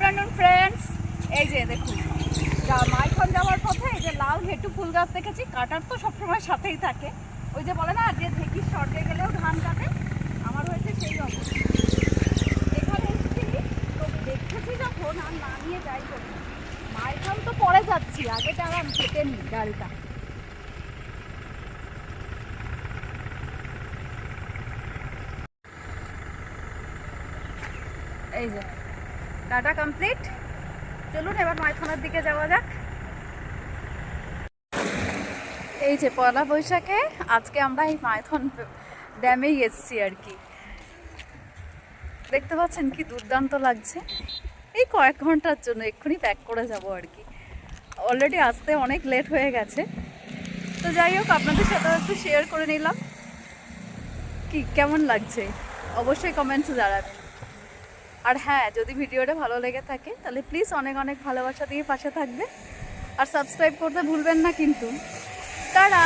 Afternoon friends এই যে দেখুন, যা মাইথন যাওয়ার পথে এই যে লাল হেটু ফুল গাছ দেখেছি, কাটার তো সবসময় সাথেই থাকে। ওই যে বলে না, যে ঢেকির স্বর্গে গেলেও ধান কাটে, আমার হয়েছে সেই অবস্থা। এখানে এসেছি, তো দেখেছি যখন আর না নিয়ে যাই করি মাইথন তো পরে যাচ্ছি, আগে দাঁড়ান কেটে নি ডালটা। এই যে কাটা কমপ্লিট। চলুন, এবার মাইথনের দিকে যাওয়া যাক। এই যে পয়লা বৈশাখে আজকে আমরা এই মাইথন ড্যামেই এসেছি আর কি। দেখতে পাচ্ছেন কি দুর্দান্ত লাগছে। এই কয়েক ঘণ্টার জন্য এক্ষুনি ব্যাক করে যাব আর কি। অলরেডি আসতে অনেক লেট হয়ে গেছে। তো যাই হোক, আপনাদের সাথেও একটু শেয়ার করে নিলাম। কি, কেমন লাগছে? অবশ্যই কমেন্টসে জানাবেন। আর হ্যাঁ যদি ভিডিওটা ভালো লেগে থাকে, তাহলে প্লিজ অনেক অনেক ভালোবাসা দিয়ে পাশে থাকবে। আর সাবস্ক্রাইব করতে ভুলবেন না কিন্তু। তারা!